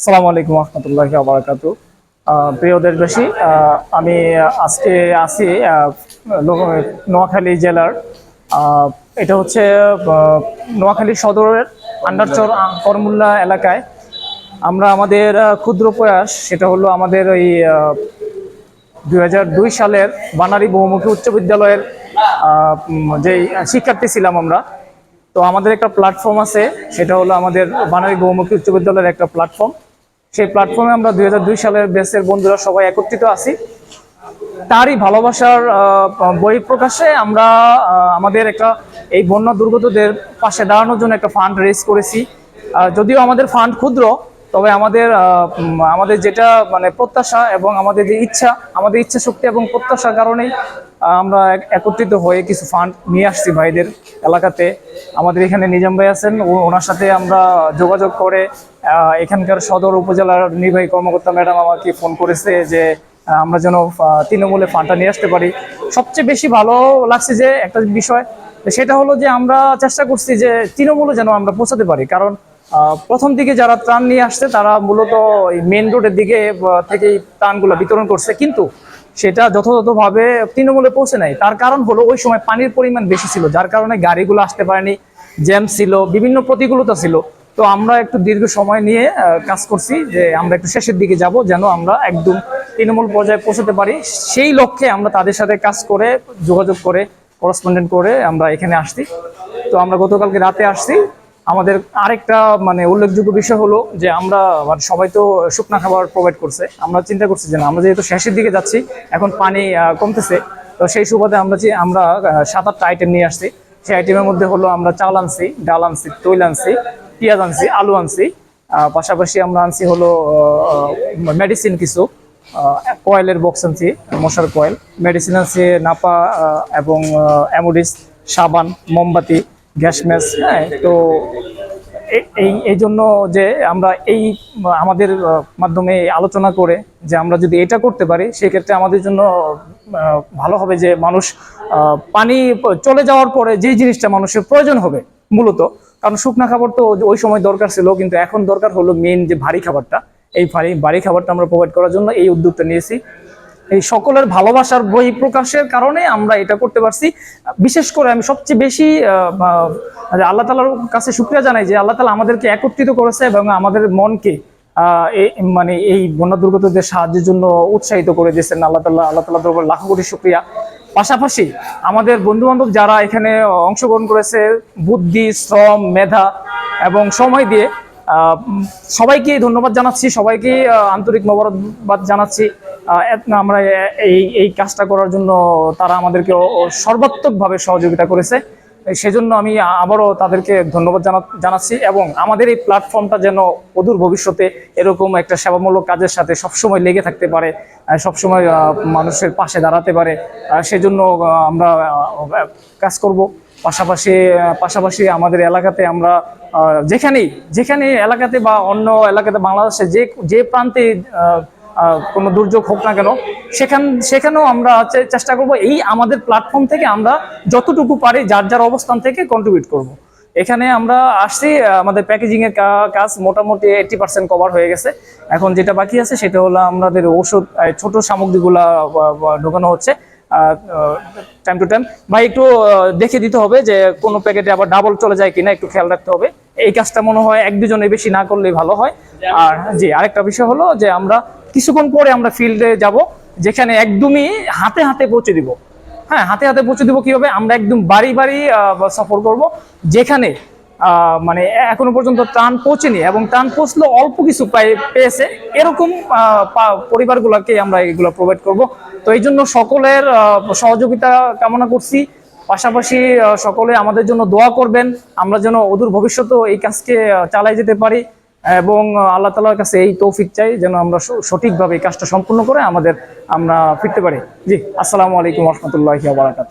আসসালামু আলাইকুম রহমতুল্লাহ আবরাকাত প্রিয় দেশবাসী আমি আজকে আছি নোয়াখালী জেলার এটা হচ্ছে নোয়াখালী সদরের আন্ডারচর করমুল্লা এলাকায়। আমরা আমাদের ক্ষুদ্র প্রয়াস, সেটা হলো আমাদের ওই দু হাজার দুই সালের বানারী বহুমুখী উচ্চ বিদ্যালয়ের যেই শিক্ষার্থী ছিলাম আমরা। তো আমাদের একটা প্ল্যাটফর্ম আছে, সেটা হলো আমাদের বানারী বহুমুখী উচ্চ বিদ্যালয়ের একটা প্ল্যাটফর্ম। সেই প্ল্যাটফর্মে আমরা দুই সালের বেসের বন্ধুরা সবাই একত্রিত আছি। তারই ভালোবাসার বই প্রকাশে আমরা আমাদের একটা এই বন্যা দুর্গতদের পাশে দাঁড়ানোর জন্য একটা ফান্ড রেজ করেছি। যদিও আমাদের ফান্ড ক্ষুদ্র, তবে আমাদের আমাদের যেটা মানে প্রত্যাশা এবং আমাদের যে ইচ্ছা, আমাদের ইচ্ছা শক্তি এবং প্রত্যাশার কারণেই আমরা এক- একত্রিত হয়ে কিছু ফান্ড নিয়ে আসছি ভাইদের এলাকাতে। আমাদের এখানে নিজাম ভাই আছেন ওনার সাথে আমরা যোগাযোগ করে এখানকার সদর উপজেলার নির্বাহী কর্মকর্তা ম্যাডাম আমাকে ফোন করেছে যে আমরা যেন তৃণমূলে ফান্ডটা নিয়ে আসতে পারি। সবচেয়ে বেশি ভালো লাগছে যে একটা বিষয়, সেটা হলো যে আমরা চেষ্টা করছি যে তৃণমূলে যেন আমরা পৌঁছাতে পারি। কারণ প্রথম দিকে যারা ত্রাণ নিয়ে আসছে, তারা মূলত মেন রোডের দিকে থেকেই ত্রাণগুলো বিতরণ করছে। কিন্তু সেটা যথাযথভাবে তৃণমূলে পৌঁছে নাই। তার কারণ হলো ওই সময় পানির পরিমাণ বেশি ছিল, যার কারণে গাড়িগুলো আসতে পারেনি, জ্যাম ছিল, বিভিন্ন প্রতিকূলতা ছিল। তো আমরা একটু দীর্ঘ সময় নিয়ে কাজ করছি যে আমরা একটু শেষের দিকে যাব, যেন আমরা একদম তৃণমূল পর্যায়ে পৌঁছাতে পারি। সেই লক্ষ্যে আমরা তাদের সাথে কাজ করে, যোগাযোগ করে করসপন্ডেন্ট করে আমরা এখানে আসছি। তো আমরা গতকালকে রাতে আসছি। আমাদের আরেকটা মানে উল্লেখযোগ্য বিষয় হলো যে আমরা মানে সবাই তো শুকনা খাবার প্রোভাইড করছে। আমরা চিন্তা করছি যে না, আমরা যেহেতু শেষের দিকে যাচ্ছি এখন পানি কমতেছে তো সেই সুবাদে আমরা যে আমরা সাত আটটা আইটেম নিয়ে আসছি। সেই আইটেমের মধ্যে হলো আমরা চাল আনছি ডাল আনছি তৈল আনছি পেঁয়াজ আনছি আলু আনছি পাশাপাশি আমরা আনছি হলো মেডিসিন কিছু কয়েলের বক্স আনছি মশার কয়েল মেডিসিন আছে নাপা এবং অ্যামোডিস সাবান মোমবাতি গ্যাস ম্যাস হ্যাঁ তো এই এই জন্য যে আমরা এই আমাদের মাধ্যমে আলোচনা করে যে আমরা যদি এটা করতে পারি, সেক্ষেত্রে আমাদের জন্য ভালো হবে যে মানুষ পানি চলে যাওয়ার পরে যে জিনিসটা মানুষের প্রয়োজন হবে, মূলত, কারণ শুকনা খাবার তো ওই সময় দরকার ছিল, কিন্তু এখন দরকার হলো মেন যে ভারী খাবারটা, এই ভারী ভারী খাবারটা আমরা প্রোভাইড করার জন্য এই উদ্যোগটা নিয়েছি। এই সকলের ভালোবাসার বই প্রকাশের কারণে আমরা এটা করতে পারছি। বিশেষ করে আমি সবচেয়ে বেশি আল্লাহ তালার কাছে শুক্রিয়া জানাই যে আল্লাহ তালা আমাদেরকে একত্রিত করেছে এবং আমাদের মনকে মানে এই বন্যা দুর্গতদের সাহায্যের জন্য উৎসাহিত করে দিয়েছেন আল্লাহ তাল্লাহ আল্লাহ তাল্লাহ দরবার লাখো কোটি শুক্রিয়া। পাশাপাশি আমাদের বন্ধু বান্ধব যারা এখানে অংশগ্রহণ করেছে, বুদ্ধি, শ্রম, মেধা এবং সময় দিয়ে সবাইকে ধন্যবাদ জানাচ্ছি, সবাইকে আন্তরিক মোবারকবাদ জানাচ্ছি। আমরা এই এই কাজটা করার জন্য তারা আমাদেরকে সর্বাত্মকভাবে সহযোগিতা করেছে। সেজন্য আমি আবারও তাদেরকে ধন্যবাদ জানা- জানাচ্ছি এবং আমাদের এই প্ল্যাটফর্মটা যেন অদূর ভবিষ্যতে এরকম একটা সেবামূলক কাজের সাথে সবসময় লেগে থাকতে পারে সবসময় মানুষের পাশে দাঁড়াতে পারে। সেজন্য আমরা কাজ করব। পাশাপাশি পাশাপাশি আমাদের এলাকাতে আমরা যেখানেই যেখানে এলাকাতে বা অন্য এলাকাতে বাংলাদেশে যে যে প্রান্তে কোনো দুর্যোগ হোক না কেন, সেখান সেখানেও আমরা চেষ্টা করব এই আমাদের প্ল্যাটফর্ম থেকে আমরা যতটুকু পারি যার যার অবস্থান থেকে কন্ট্রিবিউট করব। এখানে আমরা আসছি আমাদের প্যাকেজিং এর কাজ মোটামুটি এইটটি পার্সেন্ট কভার হয়ে গেছে। এখন যেটা বাকি আছে সেটা হলো আমাদের ওষুধ ছোট সামগ্রীগুলা ঢোকানো হচ্ছে। টাইম টু টাইম ভাই, একটু দেখে দিতে হবে যে কোন প্যাকেটে আবার ডাবল চলে যায় কিনা, একটু খেয়াল রাখতে হবে। এই কাজটা মনে হয় এক দুজনে বেশি না করলেই ভালো হয়। আর, জি, আরেকটা বিষয় হলো যে আমরা কিছুক্ষণ পরে আমরা ফিল্ডে যাব, যেখানে একদমই হাতে হাতে পৌঁছে দিব। হ্যাঁ হাতে হাতে পৌঁছে দিব কি হবে আমরা একদম বাড়ি বাড়ি সফর করব, যেখানে মানে এখনও পর্যন্ত ত্রাণ পৌঁছেনি এবং ত্রাণ পৌঁছলে অল্প কিছু পেয়েছে। এরকম পরিবারগুলোকে আমরা এগুলো প্রোভাইড করব। তো এই জন্য সকলের সহযোগিতা কামনা করছি। পাশাপাশি সকলে আমাদের জন্য দোয়া করবেন। আমরা যেন অদূর ভবিষ্যতেও এই কাজকে চালাই যেতে পারি। এবং আল্লাহ তালার কাছে এই তৌফিক চাই যেন আমরা সঠিকভাবে এই কাজটা সম্পূর্ণ করে আমাদের আমরা ফিরতে পারি। জি, আসসালামু আলাইকুম রহমতুল্লাহ বারাকাত